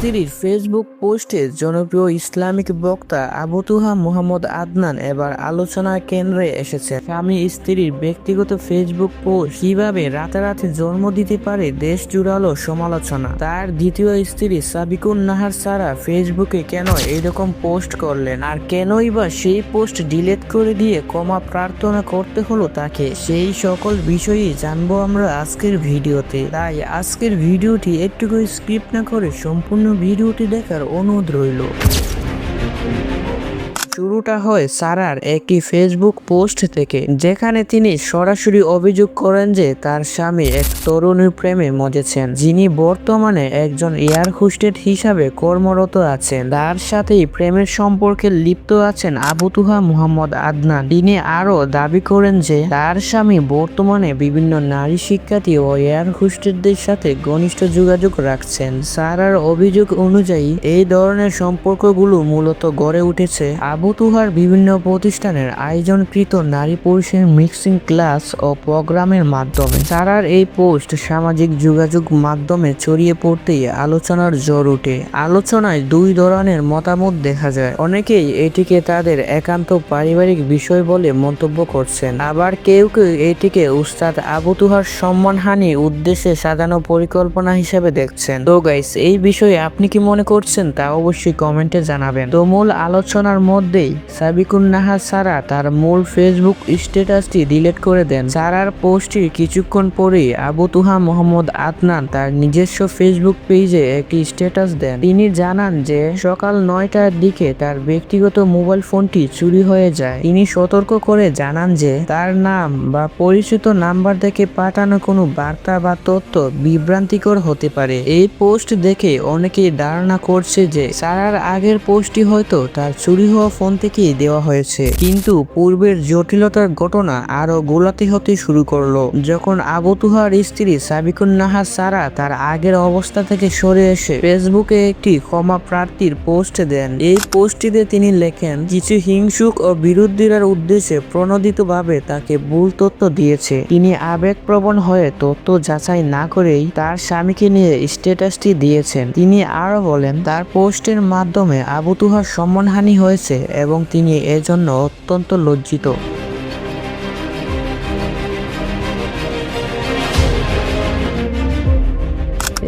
স্ত্রীর ফেসবুক পোস্টে জনপ্রিয় ইসলামিক বক্তা আবুতুহা মোহাম্মদ আদনান এবার আলোচনার কেন্দ্রে এসেছে। স্বামী স্ত্রীর ব্যক্তিগত ফেসবুক পোস্ট কীভাবে রাতারাতি জন্ম দিতে পারে দেশ জুড়ালো সমালোচনা। তার দ্বিতীয় স্ত্রী সাবিকুন নাহার সারা ফেসবুকে কেন এইরকম পোস্ট করলেন? আর কেনই বা সেই পোস্ট ডিলিট করে দিয়ে ক্ষমা প্রার্থনা করতে হলো তাকে? সেই সকল বিষয়ই জানব আমরা আজকের ভিডিওতে। তাই আজকের ভিডিওটি একটুকু স্কিপ না করে সম্পূর্ণ ভিডিওটি দেখার অনুরোধ রইল। শুরুটা হয় সারার একটি ফেসবুক পোস্ট থেকে, যেখানে তিনি সরাসরি অভিযোগ করেন যে তার স্বামী এক তরুণীর প্রেমে মজেছেন, যিনি বর্তমানে একজন এয়ার হোস্টেড হিসাবে কর্মরত আছেন। তার সাথেই প্রেমের সম্পর্কে লিপ্ত আছেন আবুতুহা মুহাম্মদ আদনান। তিনি আরও দাবি করেন যে তার স্বামী বর্তমানে বিভিন্ন নারী শিক্ষার্থী ও এয়ার হোস্টেডদের সাথে ঘনিষ্ঠ যোগাযোগ রাখছেন। সারার অভিযোগ অনুযায়ী, এই ধরনের সম্পর্কগুলো মূলত গড়ে উঠেছে আবু তুহার বিভিন্ন প্রতিষ্ঠানের আয়োজনকৃত নারী পুরুষের মিক্সিং ক্লাস ও প্রোগ্রামের মাধ্যমে সারার এই পোস্ট সামাজিক যোগাযোগ মাধ্যমে ছড়িয়ে পড়তেই আলোচনার জোর ওঠে। আলোচনায় দুই ধরনের মতামত দেখা যায়। অনেকেই এটিকে তাদের একান্ত পারিবারিক বিষয় বলে মন্তব্য করছেন। আবার কেউ কেউ এটিকে উস্তাদ আবু তুহার সম্মানহানি উদ্দেশ্যে সাজানো পরিকল্পনা হিসেবে দেখছেন। তো গাইস এই বিষয়ে আপনি কি মনে করছেন তা অবশ্যই কমেন্টে জানাবেন। তো মূল আলোচনার মধ্যেই সাবিকুন নাহার সারা তার মূল ফেসবুক স্ট্যাটাসটি ডিলিট করে দেন। সারার পোস্টটির কিছুক্ষণ পরেই আবু তুহা মোহাম্মদ আদনান তার নিজস্ব ফেসবুক পেজে একটি স্ট্যাটাস দেন। তিনি জানান যে, সকাল নয়টার দিকে তার ব্যক্তিগত মোবাইল ফোনটি চুরি হয়ে যায়। তিনি সতর্ক করে জানান যে, তার নাম বা পরিচিত নাম্বার থেকে পাঠানো কোনো বার্তা বা তথ্য বিভ্রান্তিকর হতে পারে। এই পোস্ট দেখে অনেকেই ধারণা করছে যে, সারার আগের পোস্টটি হয়তো তার চুরি হওয়া ফোন থেকেই দেওয়া হয়েছে। কিন্তু পূর্বের জটিলতার ঘটনা আরও গোলাতে হতে শুরু করল। যখন আবু তুহার স্ত্রী সাবিকুন নাহার সারা তার আগের অবস্থা থেকে সরে এসে ফেসবুকে একটি ক্ষমা প্রার্থীর পোস্ট দেন। এই পোস্টটিতে তিনি লেখেন, কিছু হিংসুক ও বিরোধীরার উদ্দেশ্যে প্রণোদিতভাবে তাকে ভুল তথ্য দিয়েছে। তিনি আবেগপ্রবণ হয়ে তথ্য যাচাই না করেই তার স্বামীকে নিয়ে স্ট্যাটাসটি দিয়েছেন। তিনি আরও বলেন, তার পোস্টের মাধ্যমে আবু তুহার সম্মানহানি হয়েছে এবং তিনি এজন্য অত্যন্ত লজ্জিত।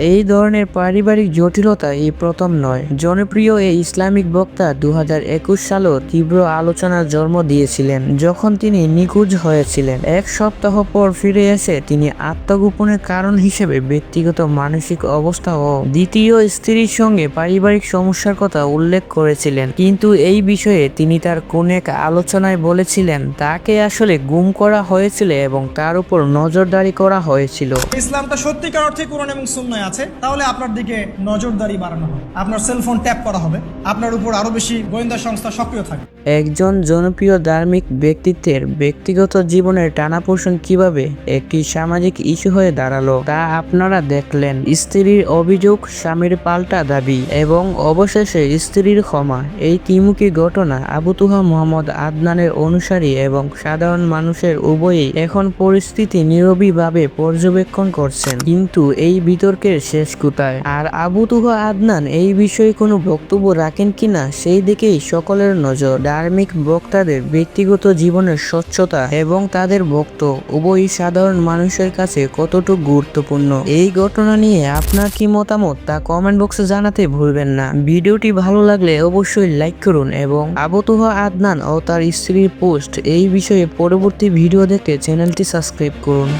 এই ধরনের পারিবারিক জটিলতা এই প্রথম নয়। জনপ্রিয় এই ইসলামিক বক্তা দু হাজার একুশ সালেও তীব্র আলোচনার জন্ম দিয়েছিলেন, যখন তিনি নিখোঁজ হয়েছিলেন। এক সপ্তাহ পর ফিরে এসে তিনি আত্মগোপনের কারণ হিসেবে ব্যক্তিগত মানসিক অবস্থা ও দ্বিতীয় স্ত্রীর সঙ্গে পারিবারিক সমস্যার কথা উল্লেখ করেছিলেন। কিন্তু এই বিষয়ে তিনি তার কোন এক আলোচনায় বলেছিলেন, তাকে আসলে গুম করা হয়েছিল এবং তার উপর নজরদারি করা হয়েছিল। ইসলামটা সত্যিকার অর্থে কোরআন এবং সুন্নায় আছে তাহলে আপনার দিকে নজরদারি বাড়ানো হবে। আপনার সেলফোন ট্যাপ করা হবে। আপনার উপর আরও বেশি গোয়েন্দা সংস্থা সক্রিয় থাকবে। একজন জনপ্রিয় ধার্মিক ব্যক্তিত্বের ব্যক্তিগত জীবনের টানাপোষণ কীভাবে একটি সামাজিক ইস্যু হয়ে দাঁড়াল তা আপনারা দেখলেন। স্ত্রীর অভিযোগ, স্বামীর পাল্টা দাবি এবং অবশেষে স্ত্রীর ক্ষমা। এই ত্রিমুখী ঘটনা আবুতুহা মোহাম্মদ আদনানের অনুসারী এবং সাধারণ মানুষের উভয়ই এখন পরিস্থিতি নীরবীভাবে পর্যবেক্ষণ করছেন। কিন্তু এই বিতর্কের শেষ কোথায়? আর আবুতুহা আদনান এই বিষয়ে কোনো বক্তব্য রাখেন কিনা সেই দিকেই সকলের নজর। ধার্মিক বক্তাদের ব্যক্তিগত জীবনের স্বচ্ছতা এবং তাদের বক্ত উভয়ই সাধারণ মানুষের কাছে কতটুকু গুরুত্বপূর্ণ? এই ঘটনা নিয়ে আপনার কি মতামত তা কমেন্ট বক্সে জানাতে ভুলবেন না। ভিডিওটি ভালো লাগলে অবশ্যই লাইক করুন এবং আবু তুহা আদনান ও তার স্ত্রীর পোস্ট এই বিষয়ে পরবর্তী ভিডিও দেখতে চ্যানেলটি সাবস্ক্রাইব করুন।